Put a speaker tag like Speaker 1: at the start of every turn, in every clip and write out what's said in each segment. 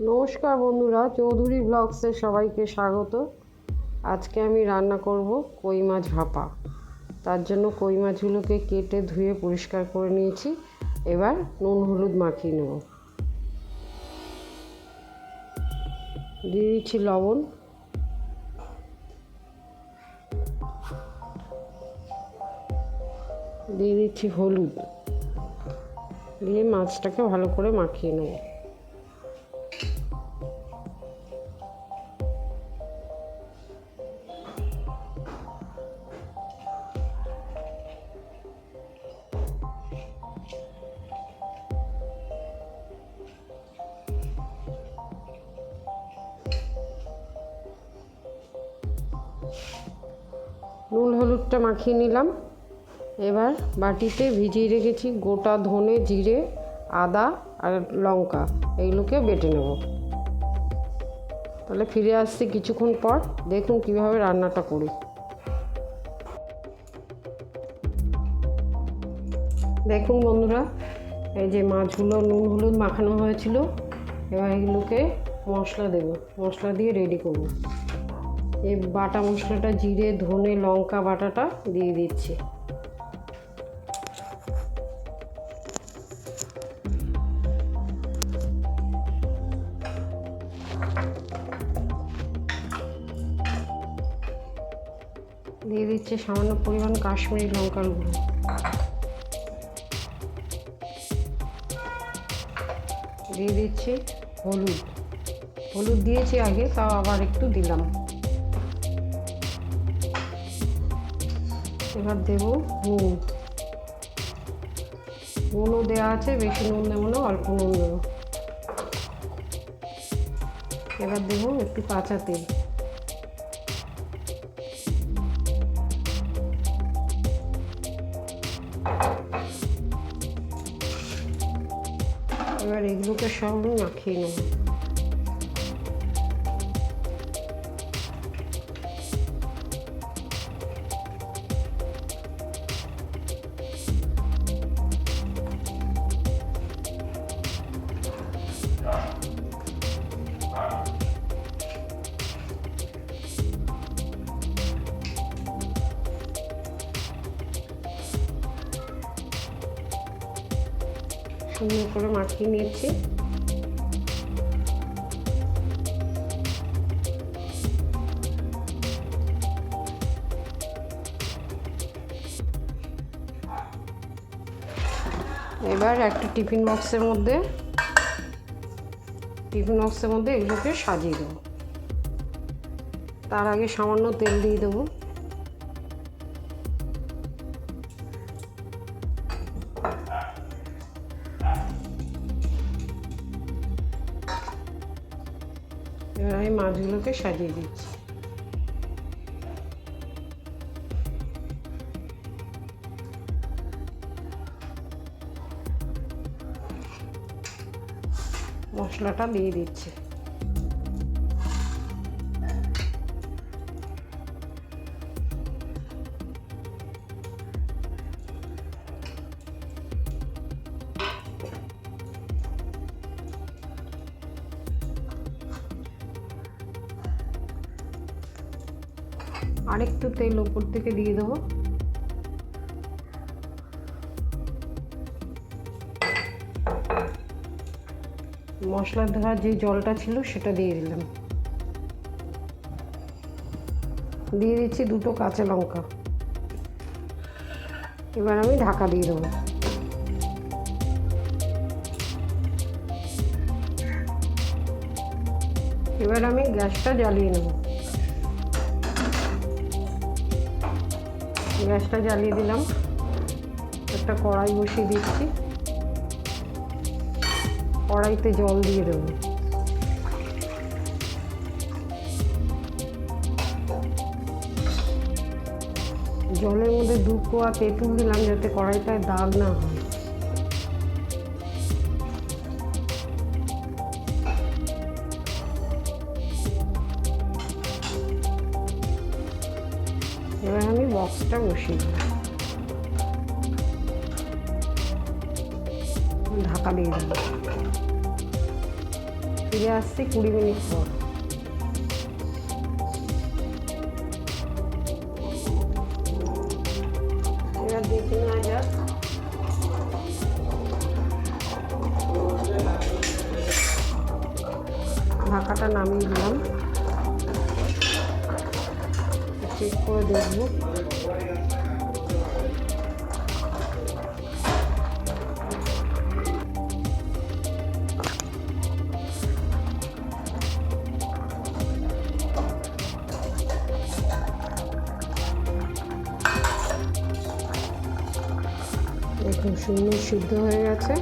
Speaker 1: নমস্কার বন্ধুরা, চৌধুরী ব্লগসে সবাইকে স্বাগত। আজকে আমি রান্না করব কই মাছ ভাপা। তার জন্য কই মাছগুলোকে কেটে ধুয়ে পরিষ্কার করে নিয়েছি। এবার নুন হলুদ মাখিয়ে নেব। দিয়ে দিচ্ছি লবণ। দিয়ে দিচ্ছি হলুদ। দিয়ে মাছটাকে ভালো করে মাখিয়ে নেব। নুন হলুদটা মাখিয়ে নিলাম। এবার বাটিতে ভিজিয়ে রেখেছি গোটা ধনে, জিরে, আদা আর লঙ্কা। এইগুলোকে বেটে নেব। তাহলে ফিরে আসছি কিছুক্ষণ পর। দেখুন কীভাবে রান্নাটা করি। দেখুন বন্ধুরা, এই যে মাছগুলো নুন হলুদ মাখানো হয়েছিল, এবার এগুলোকে মশলা দেব। মশলা দিয়ে রেডি করব। এই বাটা মশলাটা জিরে, ধনে, লঙ্কা বাটাটা দিয়ে দিচ্ছি। দিয়ে দিচ্ছে সামান্য পরিমাণ কাশ্মীরি লঙ্কার গুঁড়ো। দিয়ে দিচ্ছি হলুদ। হলুদ দিয়েছি আগে, তাও আবার একটু দিলাম। এবার দেব নুন নুনও দেওয়া আছে, বেশি নুন দেবো না, অল্প নুন দেবো। এবার দেবো একটু কাঁচা তেল। এবার এগুলোকে সব মাখিয়ে নেব। সুন্দর করে মাখিয়ে নিয়েছি। এবার একটা টিফিন বক্সের মধ্যে, টিফিন বক্সের মধ্যে এগুলোকে সাজিয়ে দেবো। তার আগে সামান্য তেল দিয়ে দেবো। এবার আমি মাছগুলোকে সাজিয়ে দিচ্ছি। মশলাটা দিয়ে দিচ্ছি। আরেকটু তেল ওপর থেকে দিয়ে দেবো। মশলা ধরা যে জলটা ছিল সেটা দিয়ে দিলাম। দিয়ে দিচ্ছি দুটো কাঁচা লঙ্কা। এবার আমি ঢাকা দিয়ে দেবো। এবার আমি গ্যাসটা জ্বালিয়ে নেব। গ্যাসটা জ্বালিয়ে দিলাম। একটা কড়াই বসিয়ে দিচ্ছি। কড়াইতে জল দিয়ে দেবো। জলের মধ্যে দু কোয়া তেঁতুল দিলাম যাতে কড়াইটায় দাগ না হয়। এবার বক্সটা বসিয়ে ঢাকা দিয়ে দিলাম। ফিরে আসছি কুড়ি মিনিট পর। ঢাকাটা নামিয়ে দিলাম। চেক করে দেখব। দেখুন সুন্দর সিদ্ধ হয়ে গেছে।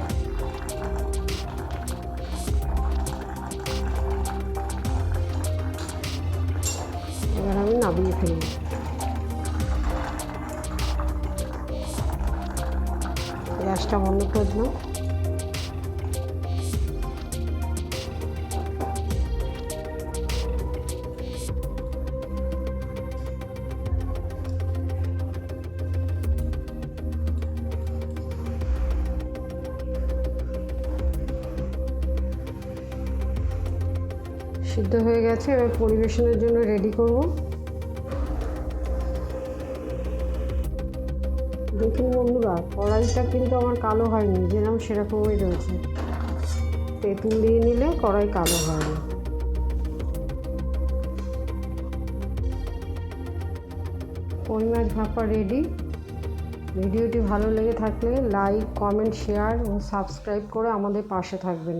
Speaker 1: এবার আমি নামিয়ে ফেলব গ্যাসটা বন্ধ করে দিলাম। সিদ্ধ হয়ে গেছে, এবার পরিবেশনের জন্য রেডি করব। দেখুন বন্ধুরা, কড়াইটা কিন্তু আমার কালো হয়নি যেরকম সেরকমই রয়েছে। তেঁতুল দিয়ে নিলে কড়াই কালো হয় না। কই মাছ ভাপা রেডি ভিডিওটি ভালো লেগে থাকলে লাইক কমেন্ট শেয়ার ও সাবস্ক্রাইব করে আমাদের পাশে থাকবেন।